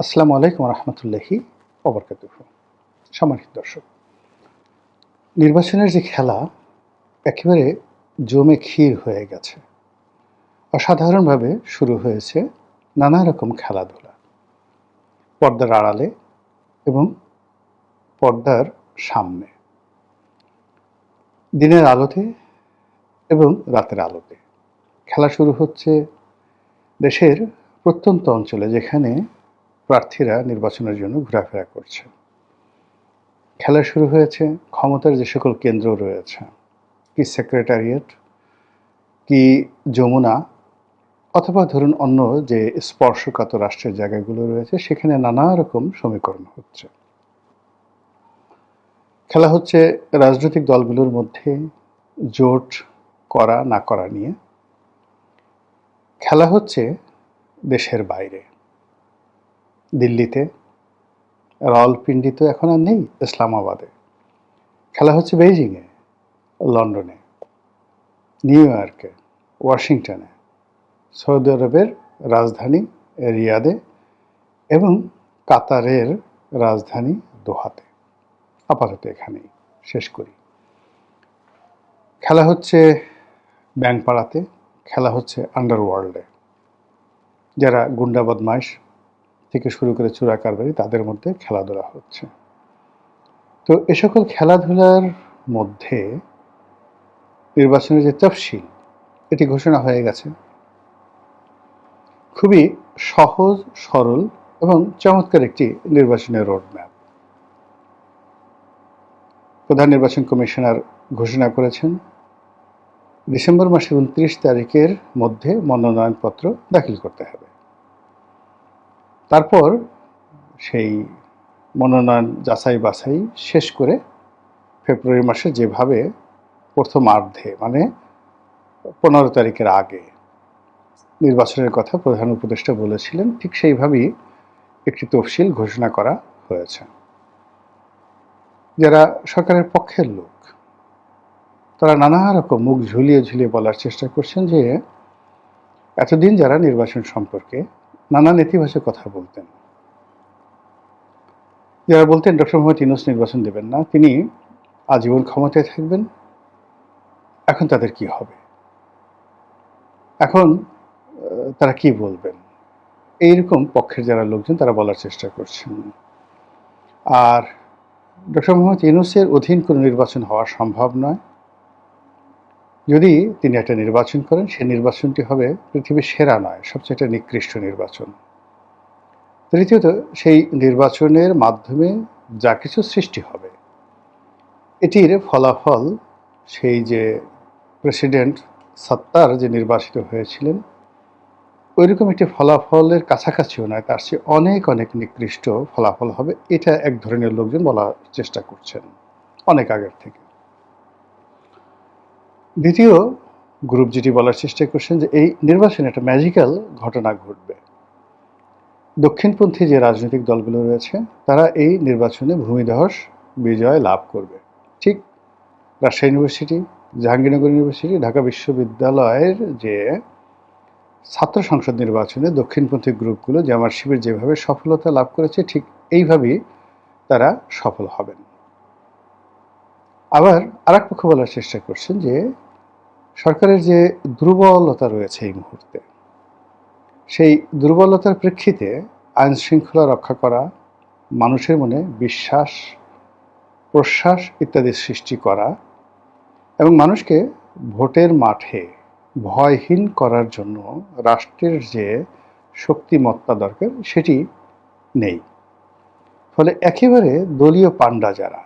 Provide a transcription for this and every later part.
আসসালামু আলাইকুম রহমতুল্লাহি অবরকাত সম্মানিত দর্শক, নির্বাচনের যে খেলা, একেবারে জমে ক্ষীর হয়ে গেছে। অসাধারণভাবে শুরু হয়েছে নানা রকম খেলাধুলা। পর্দার আড়ালে এবং পর্দার সামনে। দিনের আলোতে এবং রাতের আলোতে। খেলা শুরু হচ্ছে দেশের প্রত্যন্ত অঞ্চলে যেখানে প্রার্থীরা নির্বাচনের জন্য ঘোরাফেরা করছে। খেলা শুরু হয়েছে, ক্ষমতার যে সকল কেন্দ্র রয়েছে, কি সেক্রেটারিয়েট, কি যমুনা, অথবা ধরুন অন্য যে স্পর্শকাত রাষ্ট্রের জায়গাগুলো রয়েছে, সেখানে নানা রকম সমীকরণ হচ্ছে। খেলা হচ্ছে রাজনৈতিক দলগুলোর মধ্যে জোট করা, না করা নিয়ে। খেলা হচ্ছে দেশের বাইরে। দিল্লিতে রাওয়ালপিন্ডি তো এখন আর নেই ইসলামাবাদে। খেলা হচ্ছে বেইজিংয়ে, লন্ডনে, নিউ ইয়র্কে, ওয়াশিংটনে, সৌদি আরবের রাজধানী রিয়াদে এবং কাতারের রাজধানী দোহাতে। আপাতত এখানেই শেষ করি। খেলা হচ্ছে ব্যাংপাড়াতে, খেলা হচ্ছে আন্ডারওয়ার্ল্ডে। যারা গুন্ডা বদমাইশ থেকে শুরু করে চোরা কারবারি তাদের মধ্যে খেলাধুলা হচ্ছে। তো এ সকল খেলাধুলার মধ্যে নির্বাচনের যে তফসিল, এটি ঘোষণা হয়ে গেছে। খুবই সহজ, সরল এবং চমৎকার একটি নির্বাচনের রোডম্যাপ প্রধান নির্বাচন কমিশনার ঘোষণা করেছেন, ডিসেম্বর মাসের উনত্রিশ তারিখের মধ্যে মনোনয়নপত্র দাখিল করতে হবে। তারপর সেই মনোনয়ন যাচাই বাছাই শেষ করে ফেব্রুয়ারি মাসে যেভাবে প্রথমার্ধে মানে পনেরো তারিখের আগে নির্বাচনের কথা প্রধান উপদেষ্টা বলেছিলেন, ঠিক সেইভাবেই একটি তফসিল ঘোষণা করা হয়েছে। যারা সরকারের পক্ষের লোক, তারা নানা রকম মুখ ঝুলিয়ে ঝুলিয়ে বলার চেষ্টা করছেন যে, এতদিন যারা নির্বাচন সম্পর্কে নানা নেতিবাচক কথা বলতেন। যারা বলতেন, ডক্টর মোহাম্মদ ইউনুস নির্বাচন দেবেন না, তিনি আজীবন ক্ষমতায় থাকবেন। এখন তাদের কি হবে? এখন তারা কি বলবেন? এইরকম পক্ষের যারা লোকজন, তারা বলার চেষ্টা করছেন। আর ডক্টর মোহাম্মদ ইউনুসের অধীন কোনো নির্বাচন হওয়া সম্ভব নয়। যদি তিনি একটা নির্বাচন করেন সেই নির্বাচনটি হবে পৃথিবীর সেরা নয়, সবচেয়ে একটা নিকৃষ্ট নির্বাচন। তৃতীয়ত, সেই নির্বাচনের মাধ্যমে যা কিছু সৃষ্টি হবে, এটির ফলাফল সেই যে প্রেসিডেন্ট সত্তার যে নির্বাচিত হয়েছিলেন, ওইরকম একটি ফলাফলের কাছাকাছিও নয়, তার চেয়ে অনেক অনেক নিকৃষ্ট ফলাফল হবে, এটা এক ধরনের লোকজন বলার চেষ্টা করছেন, অনেক আগের থেকে। দ্বিতীয় গ্রুপ যেটি বলার চেষ্টা করছেন যে এই নির্বাচনে একটা ম্যাজিক্যাল ঘটনা ঘটবে। দক্ষিণপন্থী যে রাজনৈতিক দলগুলো রয়েছে, তারা এই নির্বাচনে ভূমিধস বিজয় লাভ করবে। ঠিক রাজশাহী ইউনিভার্সিটি জাহাঙ্গীরনগর ইউনিভার্সিটি ঢাকা বিশ্ববিদ্যালয়ের যে ছাত্র সংসদ নির্বাচনে দক্ষিণপন্থী গ্রুপগুলো জামার শিবির যেভাবে সফলতা লাভ করেছে, ঠিক এইভাবেই তারা সফল হবেন। আবার আর পক্ষ বলার চেষ্টা করছেন যে সরকারের যে দুর্বলতা রয়েছে এই মুহূর্তে, সেই দুর্বলতার প্রেক্ষিতে আইন শৃঙ্খলা রক্ষা করা, মানুষের মনে বিশ্বাস, প্রশ্বাস ইত্যাদি সৃষ্টি করা এবং মানুষকে ভোটের মাঠে ভয়হীন করার জন্য রাষ্ট্রের যে শক্তিমত্তা দরকার সেটি নেই। ফলে একেবারে দলীয় পাণ্ডা যারা,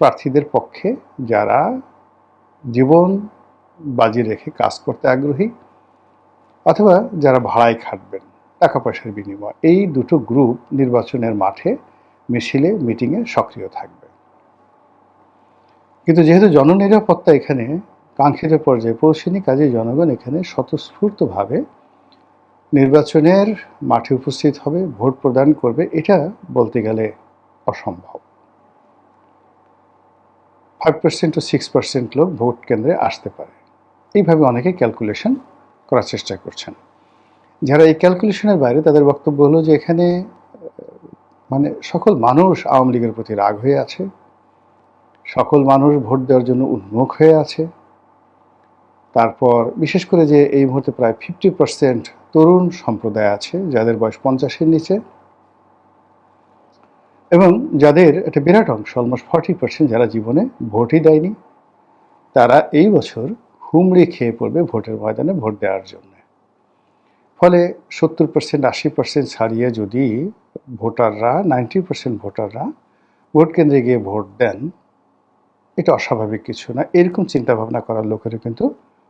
প্রার্থীদের পক্ষে যারা জীবন বাজি রেখে কাজ করতে আগ্রহী, অথবা যারা ভাড়ায় খাটবেন টাকা পয়সার বিনিময়। এই দুটো গ্রুপ নির্বাচনের মাঠে মিছিলে মিটিংয়ে সক্রিয় থাকবে। কিন্তু যেহেতু জননিরাপত্তা এখানে কাঙ্ক্ষিত পর্যায়ে পৌঁছেনি, কাজে জনগণ এখানে স্বতঃস্ফূর্তভাবে নির্বাচনের মাঠে উপস্থিত হবে, ভোট প্রদান করবে, এটা বলতে গেলে অসম্ভব। Five percent two six percent লোক ভোট কেন্দ্রে আসতে পারে। এইভাবে অনেকে ক্যালকুলেশন করার চেষ্টা করছেন। যারা এই ক্যালকুলেশনের বাইরে তাদের বক্তব্য হলো যে এখানে মানে সকল মানুষ আওয়ামী লীগের প্রতি রাগ হয়ে আছে, সকল মানুষ ভোট দেওয়ার জন্য উন্মুখ হয়ে আছে। তারপর বিশেষ করে যে এই মুহূর্তে প্রায় ফিফটি পার্সেন্ট তরুণ সম্প্রদায় আছে, যাদের বয়স পঞ্চাশের নিচে এবং যাদের একটা বিরাট অংশ অলমোস্ট ফর্টি পার্সেন্ট যারা জীবনে ভোটই দেয়নি, তারা এই বছর হুমড়ি খেয়ে পড়বে ভোটের ময়দানে ভোট দেওয়ার জন্য। ফলে সত্তর পার্সেন্ট আশি পার্সেন্ট ছাড়িয়ে যদি ভোটাররা, নাইনটি পার্সেন্ট ভোটাররা ভোট কেন্দ্রে গিয়ে ভোট দেন, এটা অস্বাভাবিক কিছু না। এরকম চিন্তা ভাবনা করার লোকেরও কিন্তু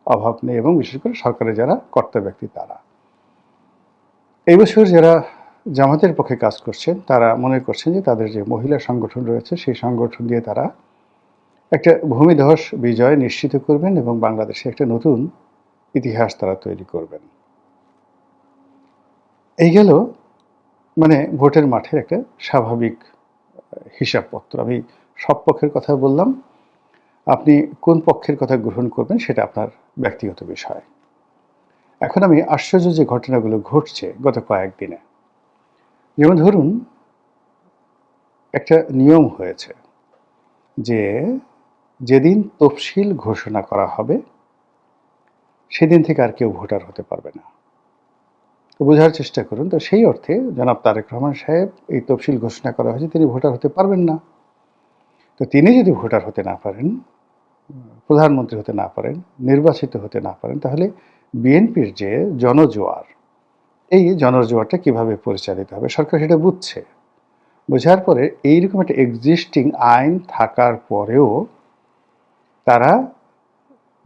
অভাব নেই এবং বিশেষ করে সরকারের যারা কর্তা ব্যক্তি তারা। এই বছর যারা জামাতের পক্ষে কাজ করছেন, তারা মনে করছেন যে তাদের যে মহিলা সংগঠন রয়েছে, সেই সংগঠন দিয়ে তারা একটা ভূমিধস বিজয় নিশ্চিত করবেন এবং বাংলাদেশে একটা নতুন ইতিহাস তারা তৈরি করবেন। এই গেল মানে ভোটের মাঠের একটা স্বাভাবিক হিসাবপত্র। আমি সব পক্ষের কথা বললাম। আপনি কোন পক্ষের কথা গ্রহণ করবেন সেটা আপনার ব্যক্তিগত বিষয়। এখন আমি আশ্চর্য যে ঘটনাগুলো ঘটছে গত কয়েকদিনে যেমন ধরুন, একটা নিয়ম হয়েছে যে যেদিন তফসিল ঘোষণা করা হবে, সেদিন থেকে আর কেউ ভোটার হতে পারবে না। তো বোঝার চেষ্টা করুন, তো সেই অর্থে জনাব তারেক রহমান সাহেব এই তফসিল ঘোষণা করা হয়েছে, তিনি ভোটার হতে পারবেন না। তো তিনি যদি ভোটার হতে না পারেন, প্রধানমন্ত্রী হতে না পারেন, নির্বাচিত হতে না পারেন, তাহলে বিএনপির যে জনজোয়ার, এই জনজোয়ারটা কীভাবে পরিচালিত হবে, সরকার সেটা বুঝছে। বোঝার পরে এইরকম একটা এক্সিস্টিং আইন থাকার পরেও তারা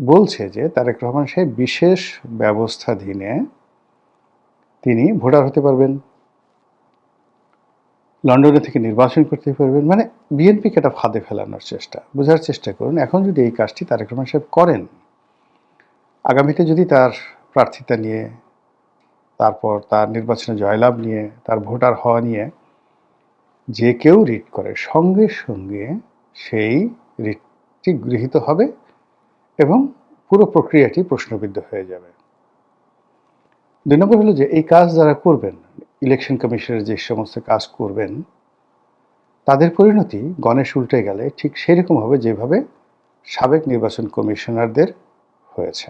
বলছে যে তারেক রহমান সাহেব বিশেষ ব্যবস্থাধীনে তিনি ভোটার হতে পারবেন, লন্ডনে থেকে নির্বাচন করতে পারবেন মানে বিএনপিকে একটা ফাঁদে ফেলানোর চেষ্টা। বোঝার চেষ্টা করুন, এখন যদি এই কাজটি তারেক রহমান সাহেব করেন, আগামীতে যদি তার প্রার্থিতা নিয়ে, তারপর তার নির্বাচনে জয়লাভ নিয়ে, তার ভোটার হওয়া নিয়ে যে কেউ রিট করে, সঙ্গে সঙ্গে সেই রিটটি গৃহীত হবে এবং পুরো প্রক্রিয়াটি প্রশ্নবিদ্ধ হয়ে যাবে। দুই নম্বর হলো যে এই কাজ যারা করবেন ইলেকশন কমিশনের যে সমস্ত কাজ করবেন, তাদের পরিণতি গণেশ উল্টে গেলে ঠিক সেরকম হবে যেভাবে সাবেক নির্বাচন কমিশনারদের হয়েছে।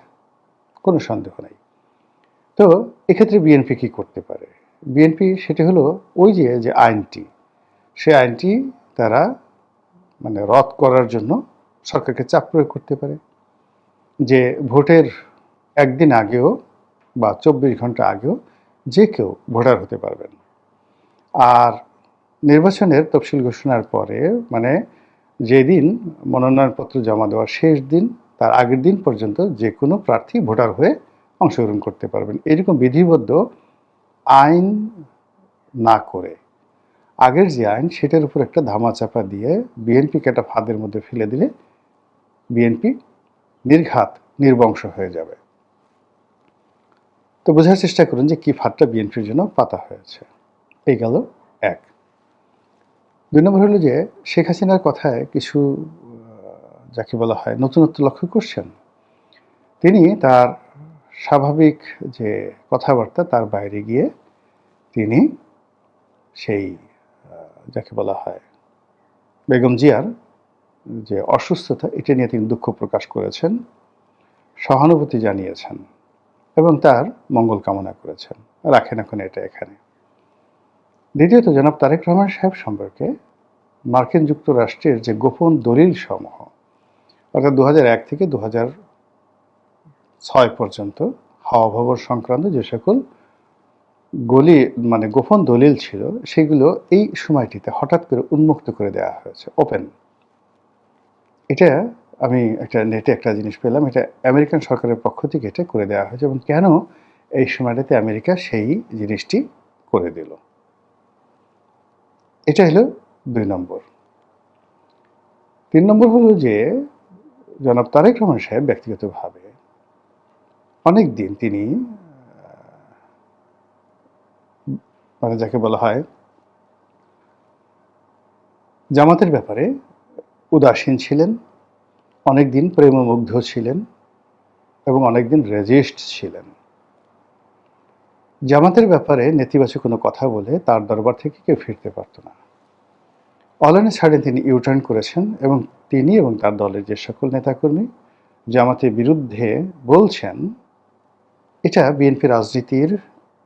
কোনো সন্দেহ নেই। তো এক্ষেত্রে বিএনপি কি করতে পারে? বিএনপি সেটি হলো ওই যে যে আইনটি সে আইনটি তারা মানে রদ করার জন্য সরকারকে চাপ প্রয়োগ করতে পারে। যে ভোটের একদিন আগেও বা চব্বিশ ঘণ্টা আগেও যে কেউ ভোটার হতে পারবেন। আর নির্বাচনের তফসিল ঘোষণার পরে মানে যেদিন মনোনয়নপত্র জমা দেওয়ার শেষ দিন, তার আগের দিন পর্যন্ত যে কোনো প্রার্থী ভোটার হয়ে অংশগ্রহণ করতে পারবেন। এরকম বিধিবদ্ধ আইন না করে। আগের যে আইন, সেটার উপর একটা ধামাচাপা দিয়ে বিএনপিকে একটা ফাঁদের মধ্যে ফেলে দিলে বিএনপি নির্ঘাত নির্বংশ হয়ে যাবে। তো বোঝার চেষ্টা করুন যে কি ফাঁদটা বিএনপির জন্য পাতা হয়েছে। এই গেল এক। দুই নম্বর হলো যে শেখ হাসিনার কথায় কিছু যাকে বলা হয় নতুনত্ব লক্ষ্য করছেন। তিনি তার স্বাভাবিক যে কথাবার্তা তার বাইরে গিয়ে তিনি সেই যাকে বলা হয় বেগম জিয়ার যে অসুস্থতা, এটা নিয়ে তিনি দুঃখ প্রকাশ করেছেন, সহানুভূতি জানিয়েছেন এবং তার মঙ্গল কামনা করেছেন। রাখেন এখন এটা এখানে। দ্বিতীয়ত, জনাব তারেক রহমান সাহেব সম্পর্কে মার্কিন যুক্তরাষ্ট্রের যে গোপন দলিল সমূহ, অর্থাৎ দু থেকে দু ছয় পর্যন্ত হাওয়া ভবর সংক্রান্ত যে সকল গলি মানে গোপন দলিল ছিল, সেগুলো এই সময়টিতে হঠাৎ করে উন্মুক্ত করে দেওয়া হয়েছে, ওপেন। এটা আমি একটা নেটে একটা জিনিস পেলাম, এটা আমেরিকান সরকারের পক্ষ থেকে এটা করে দেওয়া হয়েছে এবং কেন এই সময়টাতে আমেরিকা সেই জিনিসটি করে দিল? এটা হলো দুই নম্বর। তিন নম্বর হলো যে, জনাব তারেক রহমান সাহেব ব্যক্তিগতভাবে অনেক দিন তিনি মানে যাকে বলা হয় জামাতের ব্যাপারে উদাসীন ছিলেন, অনেকদিন প্রেমমুগ্ধ ছিলেন এবং অনেকদিন রেজিস্ট ছিলেন। জামাতের ব্যাপারে নেতিবাচক কোনো কথা বলে তার দরবার থেকে কেউ ফিরতে পারত না। অলানে ছাড়ে তিনি ইউটার্ন করেছেন এবং তিনি এবং তার দলের যে সকল নেতাকর্মী জামাতের বিরুদ্ধে বলছেন, এটা বিএনপি রাজনীতির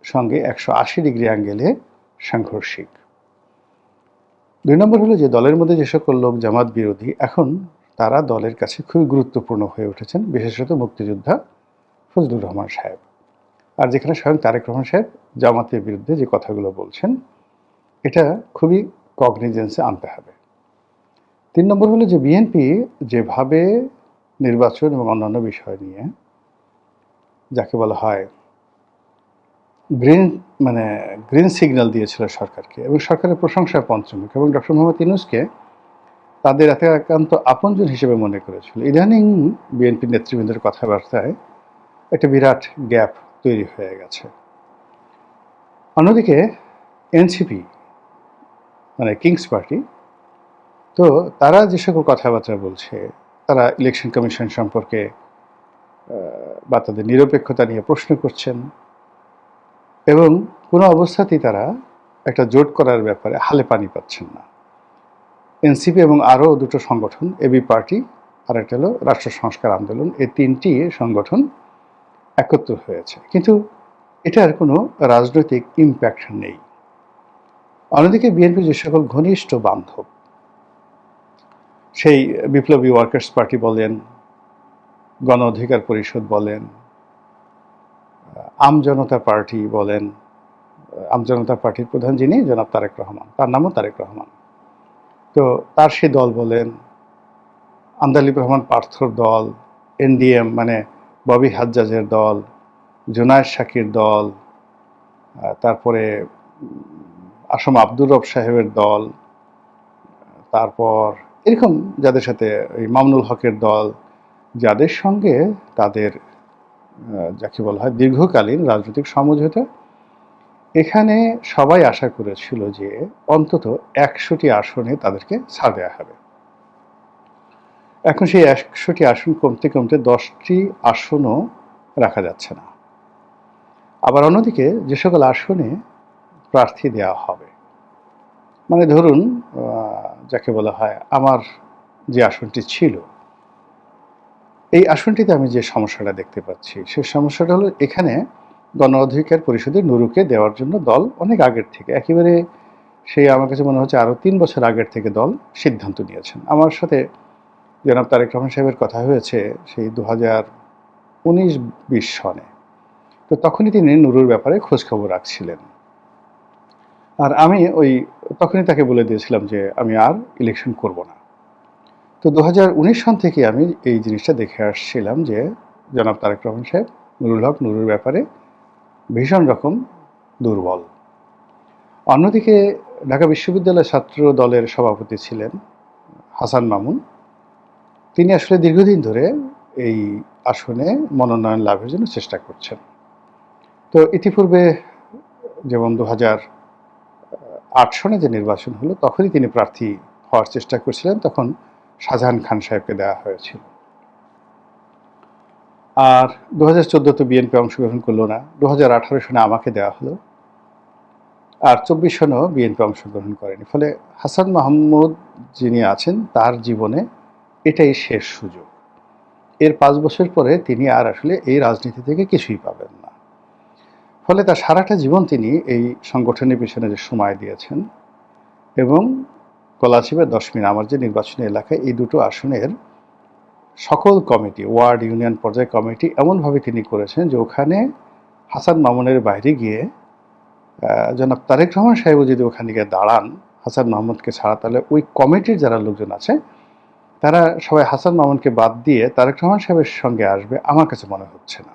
সঙ্গে একশো আশি ডিগ্রি অ্যাঙ্গেলে সাংঘর্ষিক। দুই নম্বর হলো যে দলের মধ্যে যে সকল লোক জামাত বিরোধী, এখন তারা দলের কাছে খুবই গুরুত্বপূর্ণ হয়ে উঠেছেন, বিশেষত মুক্তিযোদ্ধা ফজলুর রহমান সাহেব। আর যেখানে স্বয়ং তারেক রহমান সাহেব জামাতের বিরুদ্ধে যে কথাগুলো বলছেন, এটা খুবই কগনিজেন্সে আনতে হবে। তিন নম্বর হলো যে বিএনপি যেভাবে নির্বাচন এবং অন্যান্য বিষয় নিয়ে, যাকে বলা হয় গ্রিন মানে গ্রিন সিগন্যাল দিয়েছিল সরকারকে এবং সরকারের প্রশংসা পঞ্চমুখ এবং ডক্টর মোহাম্মদ ইনুসকে তাদের এত একান্ত আপনজন হিসেবে মনে করেছিল। ইদানিং বিএনপি নেতৃবৃন্দের কথাবার্তায় একটা বিরাট গ্যাপ তৈরি হয়ে গেছে। অন্যদিকে এনসিপি মানে কিংস পার্টি, তো তারা যে সকল কথাবার্তা বলছে, তারা ইলেকশন কমিশন সম্পর্কে বা তাদের নিরপেক্ষতা নিয়ে প্রশ্ন করছেন। এবং কোনো অবস্থাতেই তারা একটা জোট করার ব্যাপারে হালে পানি পাচ্ছেন না। এনসিপি এবং আরও দুটো সংগঠন, এবি পার্টি আর একটা হলো রাষ্ট্র সংস্কার আন্দোলন, এই তিনটি সংগঠন একত্র হয়েছে। কিন্তু এটার কোনো রাজনৈতিক ইম্প্যাক্ট নেই। অন্যদিকে বিএনপি যে সকল ঘনিষ্ঠ বান্ধব, সেই বিপ্লবী ওয়ার্কার্স পার্টি বলেন, গণ অধিকার পরিষদ বলেন আমজনতা পার্টি বলেন আমজনতা পার্টির প্রধান যিনি, জনাব তারেক রহমান। তার নামও তারেক রহমান। তো তার সে দল বলেন আন্দালিব রহমান পার্থর দল, এনডিএম মানে ববি হাজ্জাজের দল, জোনায়দ শাকির দল তারপরে আসম আব্দুর রব সাহেবের দল, তারপর এরকম যাদের সাথে ওই মামনুল হকের দল, যাদের সঙ্গে তাদের যাকে বলা হয় দীর্ঘকালীন রাজনৈতিক সমঝোতা। এখানে সবাই আশা করেছিল যে অন্তত একশোটি আসনে তাদেরকে ছাড় দেওয়া হবে। এখন সেই একশোটি আসন কমতে কমতে দশটি আসনও রাখা যাচ্ছে না। আবার অন্যদিকে যে সকল আসনে প্রার্থী দেওয়া হবে মানে ধরুন যাকে বলা হয় আমার যে আসনটি ছিল এই আসনটিতে আমি যে সমস্যাটা দেখতে পাচ্ছি, সে সমস্যাটা হলো এখানে গণ অধিকার পরিষদে নুরুকে দেওয়ার জন্য দল অনেক আগের থেকে, একেবারে সেই আমার কাছে মনে হচ্ছে আরও তিন বছর আগের থেকে দল সিদ্ধান্ত নিয়েছেন। আমার সাথে জনাব তারেক রহমান সাহেবের কথা হয়েছে সেই দু হাজার উনিশ বিশ সনে। তো তখনই তিনি নুরুর ব্যাপারে খোঁজখবর রাখছিলেন। আর আমি ওই, তখনই তাকে বলে দিয়েছিলাম যে আমি আর ইলেকশন করব না। তো দু হাজার উনিশ সন থেকে আমি এই জিনিসটা দেখে আসছিলাম যে জনাব তারেক রহমান সাহেব, নুরুল হক নুরুর ব্যাপারে ভীষণ রকম দুর্বল। অন্যদিকে ঢাকা বিশ্ববিদ্যালয় ছাত্র দলের সভাপতি ছিলেন হাসান মামুন। তিনি আসলে দীর্ঘদিন ধরে এই আসনে মনোনয়ন লাভের জন্য চেষ্টা করছেন। তো ইতিপূর্বে যেমন দু হাজার আট সনে যে নির্বাচন হলো, তখনই তিনি প্রার্থী হওয়ার চেষ্টা করছিলেন। তখন শাহজাহান খান সাহেবকে দেওয়া হয়েছিল। আর দু হাজার চোদ্দোতে বিএনপি অংশগ্রহণ করল না দু হাজার আঠারো সনে আমাকে দেওয়া হলো, আর চব্বিশ সনেও বিএনপি অংশগ্রহণ করেনি। ফলে হাসান মাহমুদ যিনি আছেন, তার জীবনে এটাই শেষ সুযোগ। এর পাঁচ বছর পরে তিনি আর আসলে এই রাজনীতি থেকে কিছুই পাবেন না। ফলে তার সারাটা জীবন তিনি এই সংগঠনের পিছনে যে সময় দিয়েছেন এবং কলাচিবের দশমিন আমার যে নির্বাচনী এলাকায় এই দুটো আসনের সকল কমিটি, ওয়ার্ড ইউনিয়ন পর্যায়ে কমিটি এমনভাবে তিনি করেছেন যে ওখানে হাসান মামুনের বাইরে গিয়ে জনাব তারেক রহমান সাহেব যদি ওখানে গিয়ে দাঁড়ান, হাসান মাহমুদকে ছাড়া, তাহলে ওই কমিটির যারা লোকজন আছে, তারা সবাই হাসান মামুনকে বাদ দিয়ে তারেক রহমান সাহেবের সঙ্গে আসবে আমার কাছে মনে হচ্ছে না।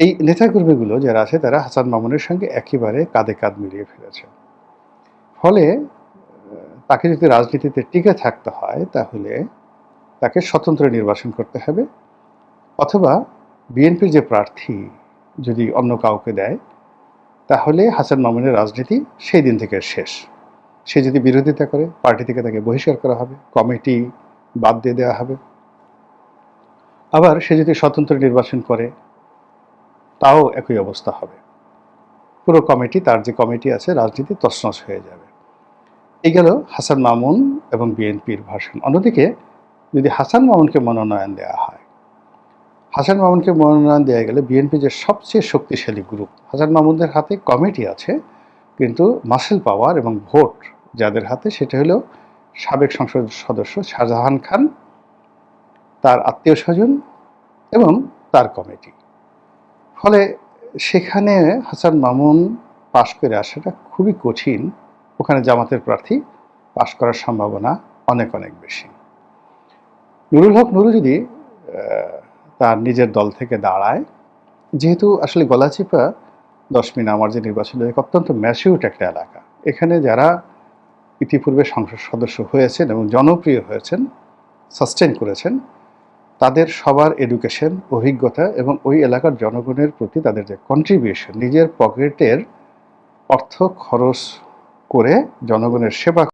এই নেতাকর্মীগুলো যারা আছে, তারা হাসান মামুনের সঙ্গে একেবারে কাঁধে কাঁধ মিলিয়ে ফেলেছে ফলে তাকে যদি রাজনীতিতে টিকে থাকতে হয়, তাহলে তাকে স্বতন্ত্র নির্বাচন করতে হবে। অথবা বিএনপির যে প্রার্থী যদি অন্য কাউকে দেয়, তাহলে হাসান মামুনের রাজনীতি সেই দিন থেকে শেষ। সে যদি বিরোধিতা করে, পার্টি থেকে তাকে বহিষ্কার করা হবে, কমিটি বাদ দিয়ে দেওয়া হবে। আবার সে যদি স্বতন্ত্র নির্বাচন করে, তাও একই অবস্থা হবে। পুরো কমিটি, তার যে কমিটি আছে, রাজনীতি তছনছ হয়ে যাবে। এই গেল হাসান মামুন এবং বিএনপির ভাষণ অন্যদিকে যদি হাসান মামুনকে মনোনয়ন দেওয়া হয়, হাসান মামুনকে মনোনয়ন দেওয়া গেলে বিএনপি যে সবচেয়ে শক্তিশালী গ্রুপ হাসান মামুনদের হাতে কমিটি আছে, কিন্তু মাসেল পাওয়ার এবং ভোট যাদের হাতে সেটা হলো সাবেক সংসদ সদস্য শাহজাহান খান, তার আত্মীয় স্বজন এবং তার কমিটি ফলে সেখানে হাসান মামুন পাশ করে আসাটা খুবই কঠিন। ওখানে জামাতের প্রার্থী পাশ করার সম্ভাবনা অনেক অনেক বেশি। নুরুল হক নুরু যদি তার নিজের দল থেকে দাঁড়ায়, যেহেতু আসলে গলাচিপা দশমিন আমার যে নির্বাচন অত্যন্ত ম্যাচিউট একটা এলাকা। এখানে যারা ইতিপূর্বে সংসদ সদস্য হয়েছেন এবং জনপ্রিয় হয়েছেন সাস্টেন করেছেন, তাদের সবার এডুকেশন অভিজ্ঞতা এবং ওই এলাকার জনগণের প্রতি তাদের যে কন্ট্রিবিউশন নিজের পকেটের অর্থ খরচ করে জনগণের সেবা